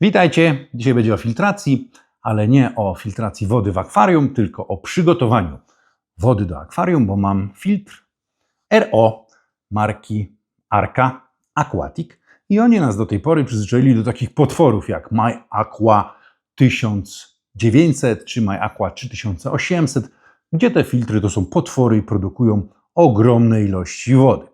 Witajcie. Dzisiaj będzie o filtracji, ale nie o filtracji wody w akwarium, tylko o przygotowaniu wody do akwarium, bo mam filtr RO marki Arca Aquatic i oni nas do tej pory przyzwyczaili do takich potworów jak My Aqua 1900 czy My Aqua 3800, gdzie te filtry to są potwory i produkują ogromne ilości wody.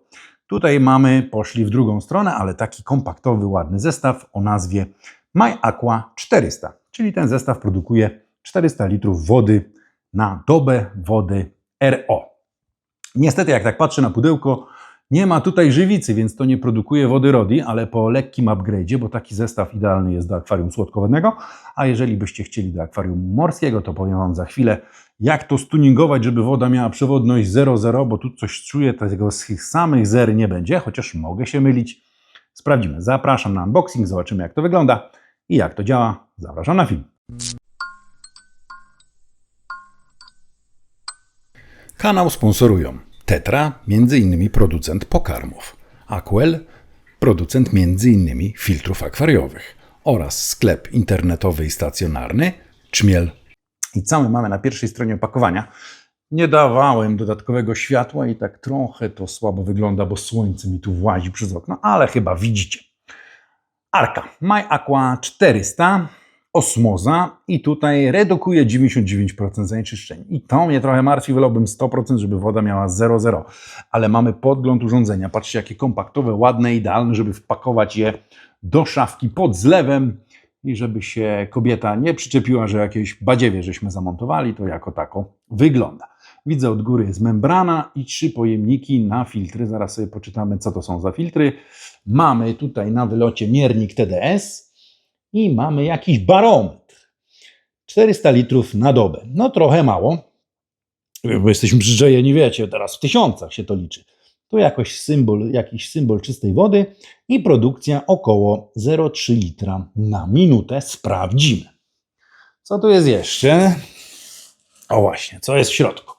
Tutaj mamy, poszli w drugą stronę, ale taki kompaktowy, ładny zestaw o nazwie My Aqua 400, czyli ten zestaw produkuje 400 litrów wody na dobę wody RO. Niestety, jak tak patrzę na pudełko, nie ma tutaj żywicy, więc to nie produkuje wody RODI, ale po lekkim upgrade'zie, bo taki zestaw idealny jest do akwarium słodkowodnego, a jeżeli byście chcieli do akwarium morskiego, to powiem Wam za chwilę, jak to stuningować, żeby woda miała przewodność 0,0, bo tu coś czuję, tego z tych samych zer nie będzie, chociaż mogę się mylić. Sprawdzimy. Zapraszam na unboxing, zobaczymy jak to wygląda i jak to działa. Zapraszam na film. Kanał sponsorują Tetra, innymi producent pokarmów, Aquel, producent innymi filtrów akwariowych oraz sklep internetowy i stacjonarny Czmiel. I co my mamy na pierwszej stronie opakowania? Nie dawałem dodatkowego światła i tak trochę to słabo wygląda, bo słońce mi tu włazi przez okno, ale chyba widzicie. Arka My Aqua 400, osmoza i tutaj redukuje 99% zanieczyszczeń. I to mnie trochę martwi, wolałbym 100%, żeby woda miała 0,0. Ale mamy podgląd urządzenia. Patrzcie, jakie kompaktowe, ładne, idealne, żeby wpakować je do szafki pod zlewem i żeby się kobieta nie przyczepiła, że jakieś badziewie żeśmy zamontowali, to jako tako wygląda. Widzę od góry jest membrana i trzy pojemniki na filtry. Zaraz sobie poczytamy, co to są za filtry. Mamy tutaj na wylocie miernik TDS i mamy jakiś barometr. 400 litrów na dobę. No trochę mało, bo jesteśmy przyzwyczajeni, wiecie, teraz w tysiącach się to liczy. Tu jakoś symbol, jakiś symbol czystej wody i produkcja około 0,3 litra na minutę. Sprawdzimy. Co tu jest jeszcze? O właśnie, co jest w środku?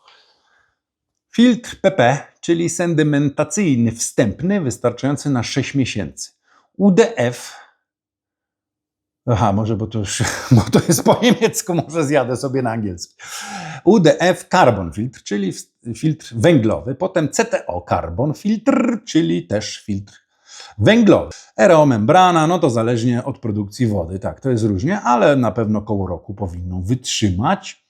Filtr PP, czyli sedymentacyjny wstępny, wystarczający na 6 miesięcy. UDF. Aha, może bo to już, bo to jest po niemiecku, może zjadę sobie na angielski. UDF Carbon Filtr, czyli filtr węglowy. Potem CTO Carbon Filtr, czyli też filtr węglowy. RO membrana, no to zależnie od produkcji wody. Tak, to jest różnie, ale na pewno koło roku powinno wytrzymać.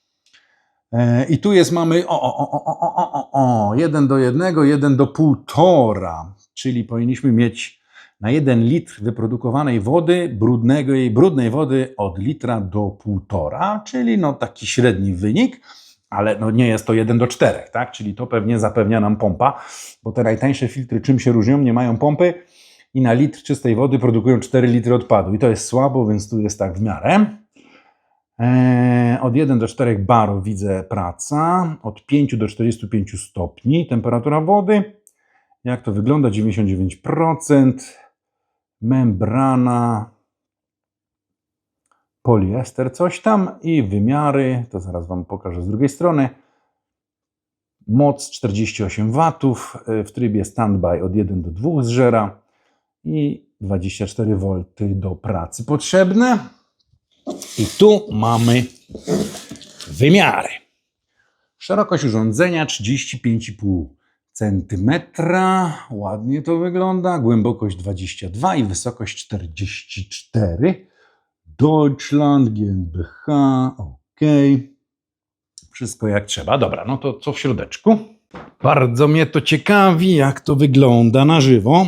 I tu jest, mamy o, o, o, o, o, o, o, jeden do jednego, jeden do półtora, czyli powinniśmy mieć na jeden litr wyprodukowanej wody, brudnego i brudnej wody od litra do półtora, czyli no taki średni wynik, ale no nie jest to jeden do czterech, tak? Czyli to pewnie zapewnia nam pompa, bo te najtańsze filtry czym się różnią? Nie mają pompy i na litr czystej wody produkują 4 litry odpadu i to jest słabo, więc tu jest tak w miarę. Eee, od 1 do 4 barów widzę praca, od 5 do 45 stopni temperatura wody. Jak to wygląda? 99%. Membrana, poliester, coś tam i wymiary, to zaraz Wam pokażę z drugiej strony. Moc 48 W w trybie standby od 1 do 2 zżera i 24 V do pracy potrzebne. I tu mamy wymiary. Szerokość urządzenia 35,5 cm. Ładnie to wygląda. Głębokość 22 i wysokość 44. Deutschland GmbH. OK. Wszystko jak trzeba. Dobra, no to co w środeczku? Bardzo mnie to ciekawi, jak to wygląda na żywo.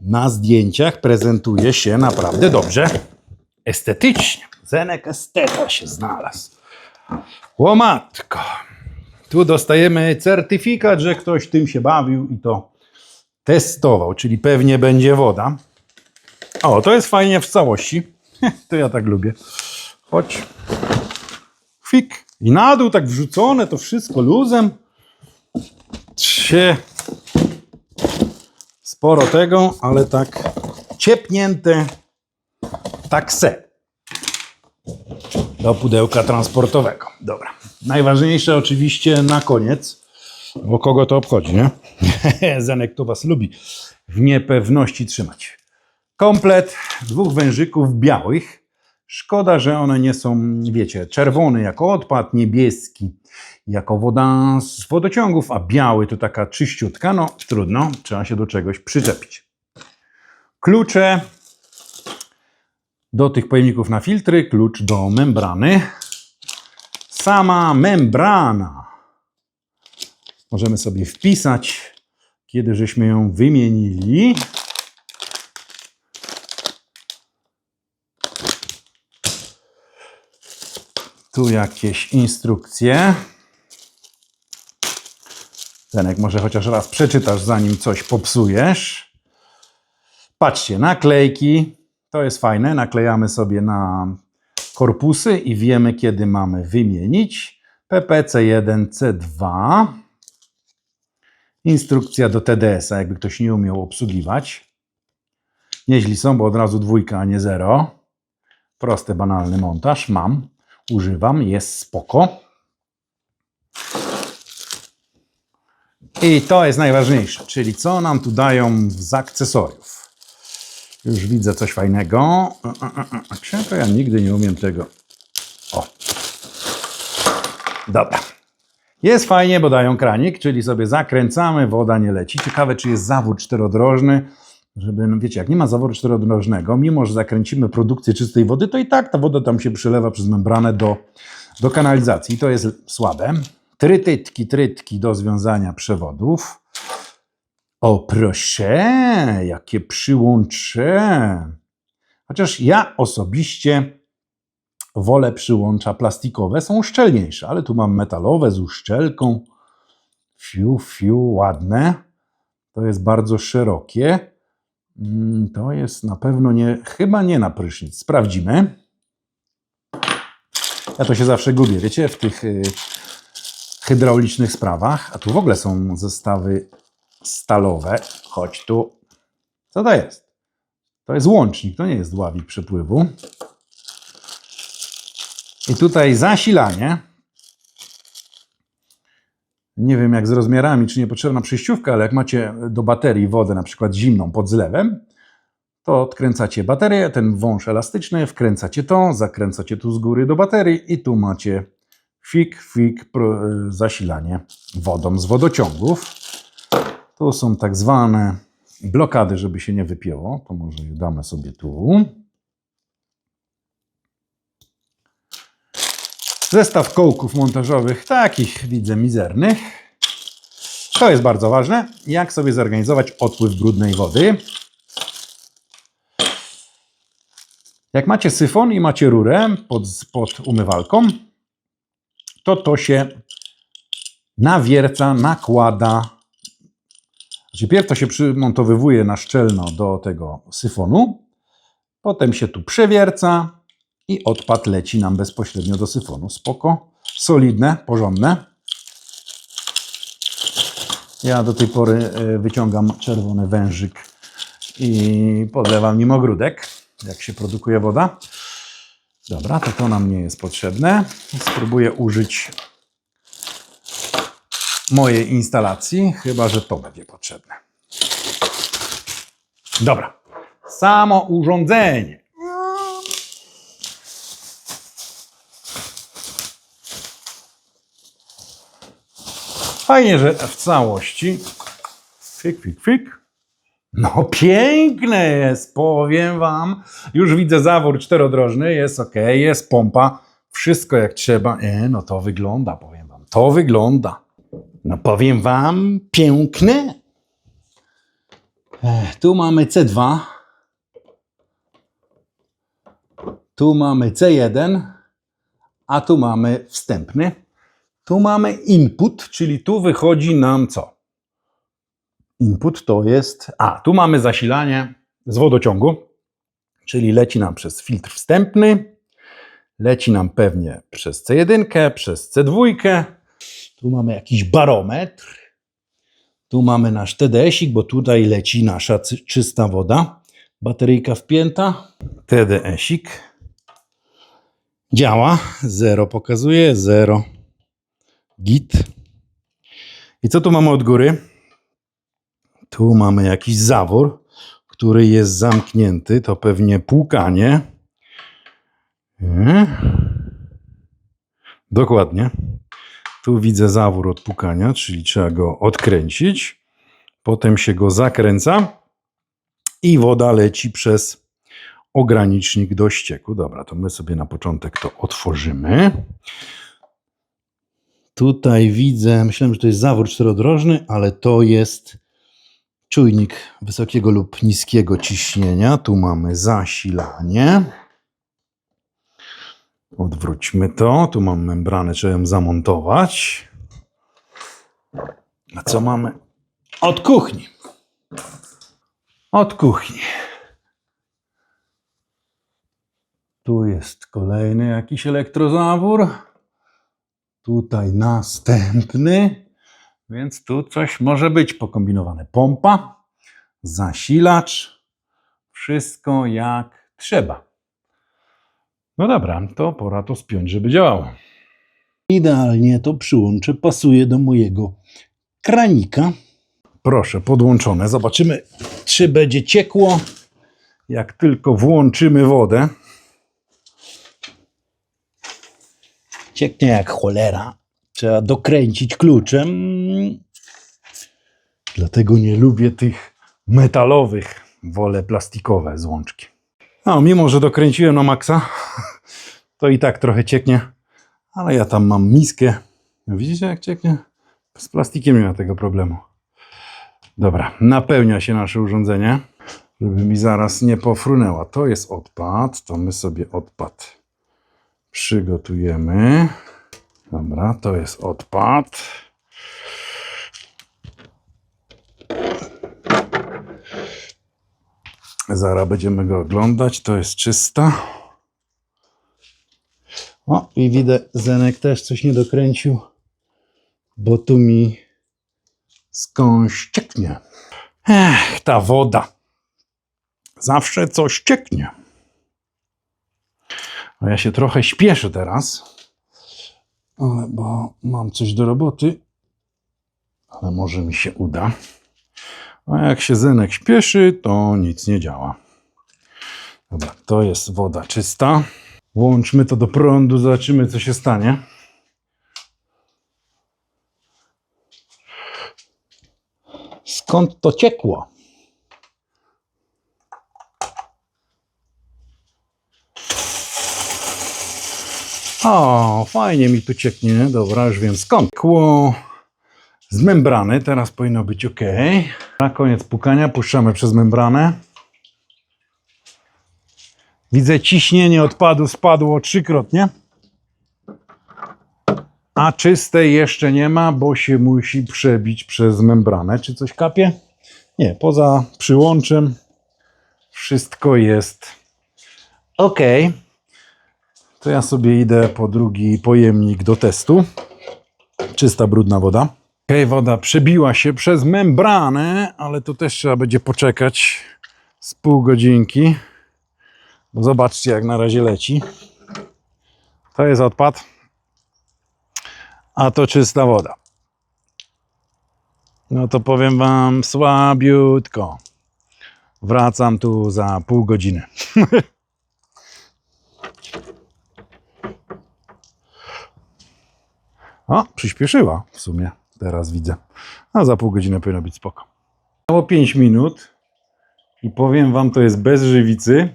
Na zdjęciach prezentuje się naprawdę dobrze estetycznie. Zenek esteta się znalazł. O matko. Tu dostajemy certyfikat, że ktoś tym się bawił i to testował, czyli pewnie będzie woda. O, to jest fajnie w całości. To ja tak lubię. Chodź. Fik. I na dół tak wrzucone, to wszystko luzem. Trzy. Sporo tego, ale tak ciepnięte. Tak se. Do pudełka transportowego. Dobra. Najważniejsze oczywiście na koniec, bo kogo to obchodzi, nie? Zenek to was lubi w niepewności trzymać. Komplet dwóch wężyków białych. Szkoda, że one nie są, wiecie, czerwony jako odpad, niebieski jako woda z wodociągów, a biały to taka czyściutka. No trudno, trzeba się do czegoś przyczepić. Klucze do tych pojemników na filtry, klucz do membrany. Sama membrana. Możemy sobie wpisać, kiedy żeśmy ją wymienili. Tu jakieś instrukcje. Zenek, może chociaż raz przeczytasz, zanim coś popsujesz. Patrzcie, naklejki. To jest fajne. Naklejamy sobie na korpusy i wiemy, kiedy mamy wymienić. PPC1, C2. Instrukcja do TDS-a, jakby ktoś nie umiał obsługiwać. Nieźli są, bo od razu dwójka, a nie zero. Prosty, banalny montaż. Mam, używam, jest spoko. I to jest najważniejsze, czyli co nam tu dają z akcesoriów. Już widzę coś fajnego. A księga, ja nigdy nie umiem tego. O. Dobra. Jest fajnie, bo dają kranik, czyli sobie zakręcamy, woda nie leci. Ciekawe, czy jest zawór czterodrożny, żeby, no wiecie, jak nie ma zaworu czterodrożnego, mimo że zakręcimy produkcję czystej wody, to i tak ta woda tam się przelewa przez membranę do, do kanalizacji. To jest słabe. Trytytki, trytki do związania przewodów. O proszę, jakie przyłącze. Chociaż ja osobiście wolę przyłącza plastikowe, są szczelniejsze, ale tu mam metalowe z uszczelką. Fiu, fiu, ładne. To jest bardzo szerokie. Mm, To jest na pewno nie, chyba nie na prysznic. Sprawdzimy. Ja to się zawsze gubię, wiecie, w tych y, hydraulicznych sprawach. A tu w ogóle są zestawy stalowe. Chodź tu. Co to jest? To jest łącznik, to nie jest dławik przepływu. I tutaj zasilanie. Nie wiem jak z rozmiarami, czy niepotrzebna przejściówka, ale jak macie do baterii wodę, na przykład zimną pod zlewem, to odkręcacie baterię, ten wąż elastyczny, wkręcacie to, zakręcacie tu z góry do baterii i tu macie fik, fik, zasilanie wodą z wodociągów. Tu są tak zwane blokady, żeby się nie wypięło. To może je damy sobie tu. Zestaw kołków montażowych, takich widzę mizernych. To jest bardzo ważne. Jak sobie zorganizować odpływ brudnej wody? Jak macie syfon i macie rurę pod, pod umywalką, to to się nawierca, nakłada. Znaczy, pierw to się przymontowywuje na szczelno do tego syfonu, potem się tu przewierca i odpad leci nam bezpośrednio do syfonu. Spoko, solidne, porządne. Ja do tej pory e, wyciągam czerwony wężyk i podlewam nim ogródek, jak się produkuje woda. Dobra, to to nam nie jest potrzebne. Spróbuję użyć mojej instalacji, chyba że to będzie potrzebne. Dobra, samo urządzenie. Fajnie, że w całości. Fik, fik, fik. No piękne jest, powiem wam. Już widzę zawór czterodrożny, jest ok, jest pompa, wszystko jak trzeba. E, no to wygląda, powiem wam, to wygląda. No powiem wam, piękne. Tu mamy C2. Tu mamy C1, a tu mamy wstępny. Tu mamy input, czyli tu wychodzi nam co? Input to jest. A, tu mamy zasilanie z wodociągu, czyli leci nam przez filtr wstępny, leci nam pewnie przez C1, przez C2. Tu mamy jakiś barometr. Tu mamy nasz TDS-ik, bo tutaj leci nasza czysta woda. Bateryjka wpięta. TDS-ik. Działa. Zero pokazuje. Zero. Git. I co tu mamy od góry? Tu mamy jakiś zawór, który jest zamknięty, to pewnie płukanie. Nie? Dokładnie. Tu widzę zawór od płukania, czyli trzeba go odkręcić. Potem się go zakręca i woda leci przez ogranicznik do ścieku. Dobra, to my sobie na początek to otworzymy. Tutaj widzę, myślałem, że to jest zawór czterodrożny, ale to jest czujnik wysokiego lub niskiego ciśnienia. Tu mamy zasilanie. Odwróćmy to. Tu mam membranę, trzeba ją zamontować. A co mamy? Od kuchni. Od kuchni. Tu jest kolejny jakiś elektrozawór. Tutaj następny. Więc tu coś może być pokombinowane. Pompa, zasilacz, wszystko jak trzeba. No dobra, to pora to spiąć, żeby działało. Idealnie to przyłącze pasuje do mojego kranika. Proszę, podłączone. Zobaczymy, czy będzie ciekło. Jak tylko włączymy wodę. Cieknie jak cholera. Trzeba dokręcić kluczem. Dlatego nie lubię tych metalowych. Wolę plastikowe złączki. No, mimo że dokręciłem na maksa, to i tak trochę cieknie. Ale ja tam mam miskę. Widzicie, jak cieknie? Z plastikiem nie ma tego problemu. Dobra, napełnia się nasze urządzenie, żeby mi zaraz nie pofrunęła. To jest odpad, to my sobie odpad przygotujemy. Dobra, to jest odpad. Zaraz będziemy go oglądać. To jest czysta. O, i widzę, Zenek też coś nie dokręcił, bo tu mi Skądś cieknie. Ech, ta woda. Zawsze coś cieknie. A ja się trochę śpieszę teraz. Bo mam coś do roboty. Ale może mi się uda. A jak się Zenek śpieszy, to nic nie działa. Dobra, to jest woda czysta. Włączmy to do prądu, zobaczymy co się stanie. skąd to ciekło? O, fajnie mi tu cieknie. Dobra, już wiem skąd. Kło z membrany, teraz powinno być ok. Na koniec pukania puszczamy przez membranę. Widzę ciśnienie odpadu spadło trzykrotnie. A czystej jeszcze nie ma, bo się musi przebić przez membranę. Czy coś kapie? Nie, poza przyłączem wszystko jest ok. To ja sobie idę po drugi pojemnik do testu. Czysta, brudna woda. Ok, woda przebiła się przez membranę, ale to też trzeba będzie poczekać z pół godzinki. Bo zobaczcie, jak na razie leci. To jest odpad, a to czysta woda. No to powiem Wam słabiutko. Wracam tu za pół godziny. O, przyspieszyła w sumie, teraz widzę. A za pół godziny powinno być spoko. Miało 5 minut i powiem wam, to jest bez żywicy.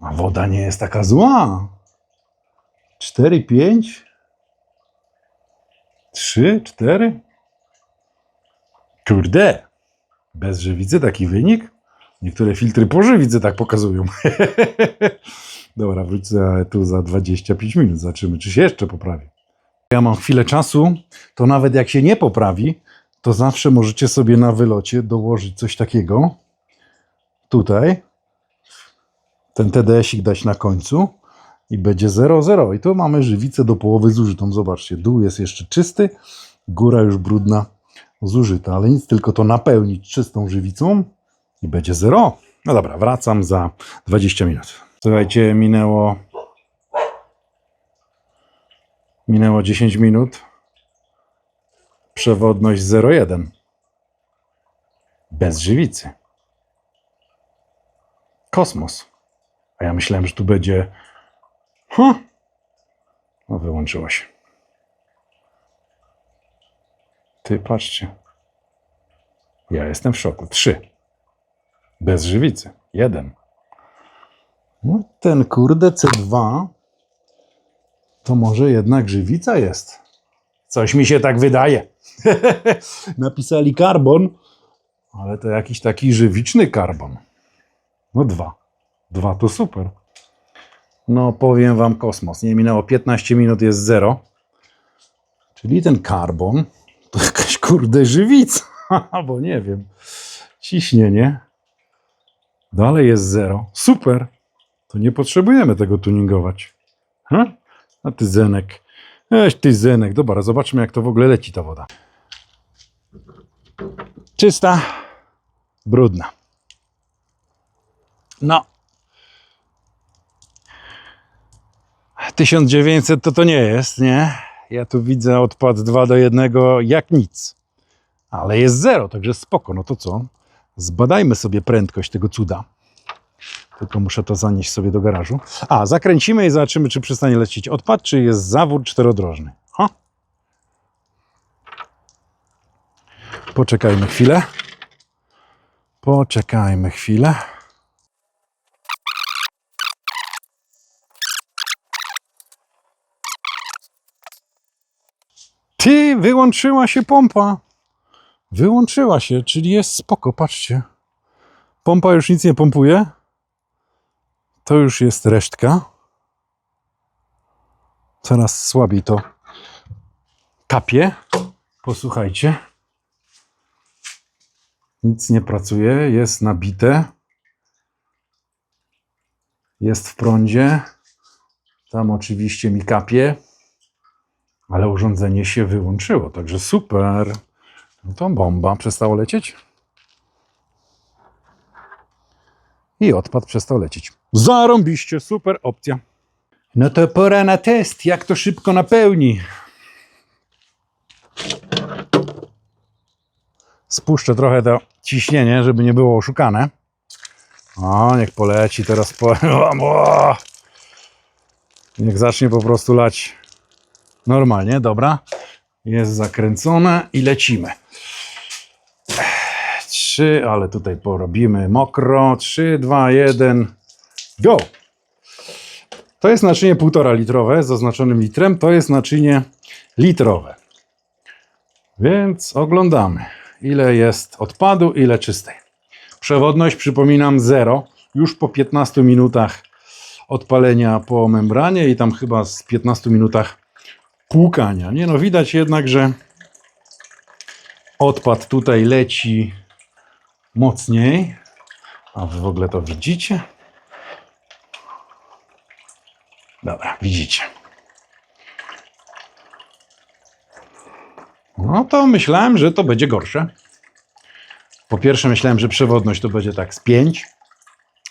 A woda nie jest taka zła. 4, 5, 3, 4. Kurde, bez żywicy taki wynik? Niektóre filtry po żywicy tak pokazują. Dobra, wrócę tu za 25 minut. Zobaczymy, czy się jeszcze poprawi. Ja mam chwilę czasu, to nawet jak się nie poprawi, to zawsze możecie sobie na wylocie dołożyć coś takiego. Tutaj. Ten TDS-ik dać na końcu i będzie 0,0. I tu mamy żywicę do połowy zużytą. Zobaczcie, dół jest jeszcze czysty, góra już brudna, zużyta, ale nic, tylko to napełnić czystą żywicą i będzie 0. No dobra, wracam za 20 minut. Słuchajcie, minęło Minęło 10 minut. Przewodność 0,1. Bez żywicy. Kosmos. A ja myślałem, że tu będzie. Huh. No, wyłączyło się. Ty, patrzcie. Ja jestem w szoku. Trzy. Bez żywicy. Jeden. No, ten kurde C2 to może jednak żywica jest. Coś mi się tak wydaje. Napisali karbon, ale to jakiś taki żywiczny karbon. No dwa. Dwa to super. No powiem wam kosmos. Nie minęło 15 minut, jest zero. Czyli ten karbon to jakaś kurde żywica. Albo nie wiem. Ciśnienie. Dalej jest zero. Super. To nie potrzebujemy tego tuningować. Ha? A ty Zenek. Eś ty Zenek. Dobra, zobaczmy jak to w ogóle leci ta woda. Czysta, brudna. No. 1900 to to nie jest, nie? Ja tu widzę odpad 2 do 1 jak nic. Ale jest zero, także spoko. No to co? Zbadajmy sobie prędkość tego cuda. Tylko muszę to zanieść sobie do garażu. A, zakręcimy i zobaczymy, czy przestanie lecieć odpad, czy jest zawór czterodrożny. Poczekajmy chwilę. Poczekajmy chwilę. Ty, wyłączyła się pompa. Wyłączyła się, czyli jest spoko, patrzcie. Pompa już nic nie pompuje. To już jest resztka. Coraz słabiej to kapie. Posłuchajcie. Nic nie pracuje, jest nabite. Jest w prądzie. Tam oczywiście mi kapie. Ale urządzenie się wyłączyło, także super. No to bomba. Przestało lecieć? I odpad przestał lecieć. Zarąbiście, super opcja. No to pora na test, jak to szybko napełni. Spuszczę trochę to ciśnienie, żeby nie było oszukane. O, niech poleci teraz po... O! Niech zacznie po prostu lać normalnie, dobra. Jest zakręcone i lecimy. Trzy, ale tutaj porobimy mokro. Trzy, dwa, jeden, go! To jest naczynie 1,5 litrowe z zaznaczonym litrem. To jest naczynie litrowe. Więc oglądamy, ile jest odpadu, ile czystej. Przewodność, przypominam, 0. Już po 15 minutach odpalenia po membranie i tam chyba z 15 minutach płukania. Nie no, widać jednak, że odpad tutaj leci mocniej. A wy w ogóle to widzicie? Dobra, widzicie. No to myślałem, że to będzie gorsze. Po pierwsze myślałem, że przewodność to będzie tak z 5,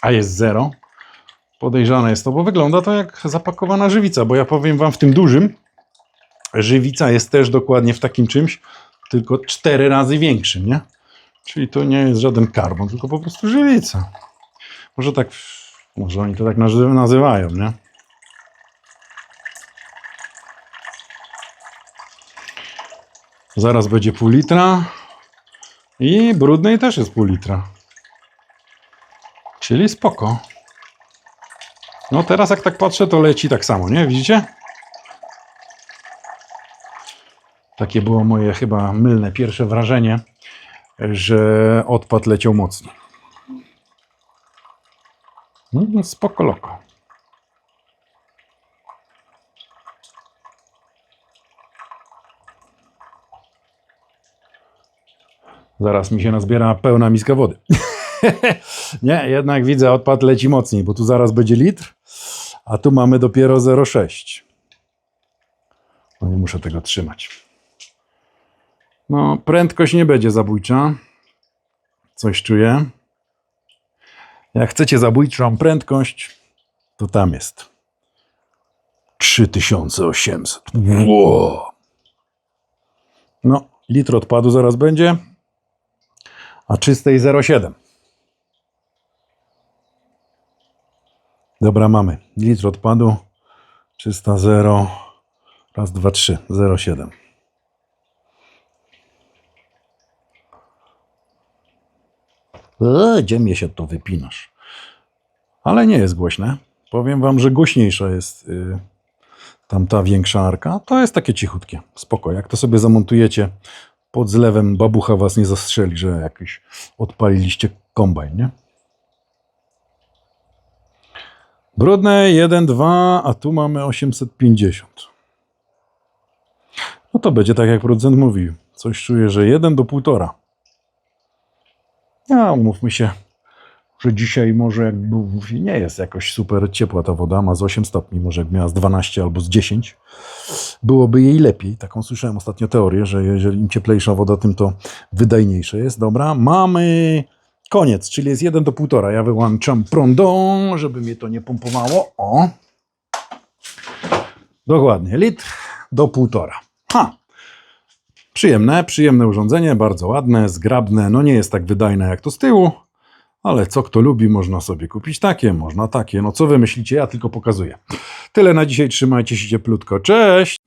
a jest 0. Podejrzane jest to, bo wygląda to jak zapakowana żywica, bo ja powiem wam w tym dużym, żywica jest też dokładnie w takim czymś, tylko 4 razy większym, nie? Czyli to nie jest żaden karbon, tylko po prostu żywica. Może tak, może oni to tak nazy- nazywają, nie? Zaraz będzie pół litra. I brudnej też jest pół litra. Czyli spoko. No teraz jak tak patrzę, to leci tak samo, nie? Widzicie? Takie było moje chyba mylne pierwsze wrażenie, że odpad leciał mocno. No, spoko loko. Zaraz mi się nazbiera pełna miska wody. nie, jednak widzę, odpad leci mocniej, bo tu zaraz będzie litr, a tu mamy dopiero 0,6. No nie muszę tego trzymać. No, prędkość nie będzie zabójcza. Coś czuję. Jak chcecie zabójczą prędkość, to tam jest. 3800. Wow. No, litr odpadu zaraz będzie, a czystej 0,7. Dobra, mamy. Litr odpadu. 300 0. Raz, dwa, trzy. 0,7. Eee, gdzie mnie się to wypinasz? Ale nie jest głośne. Powiem wam, że głośniejsza jest y, tamta większa arka. To jest takie cichutkie. Spoko. Jak to sobie zamontujecie pod zlewem, babucha was nie zastrzeli, że jakiś odpaliliście kombajn, nie? Brudne 1, 2, a tu mamy 850. No to będzie tak, jak producent mówił. Coś czuję, że 1 do 1,5. No, umówmy się, że dzisiaj może jak nie jest jakoś super ciepła ta woda, ma z 8 stopni, może jak miała z 12 albo z 10, byłoby jej lepiej. Taką słyszałem ostatnio teorię, że jeżeli im cieplejsza woda, tym to wydajniejsze jest. Dobra, mamy koniec, czyli jest 1 do 1,5. Ja wyłączam prądą, żeby mnie to nie pompowało. O! Dokładnie, litr do 1,5. Ha! Przyjemne, przyjemne urządzenie, bardzo ładne, zgrabne, no nie jest tak wydajne jak to z tyłu, ale co kto lubi, można sobie kupić takie, można takie. No co wy myślicie, ja tylko pokazuję. Tyle na dzisiaj, trzymajcie się cieplutko, cześć!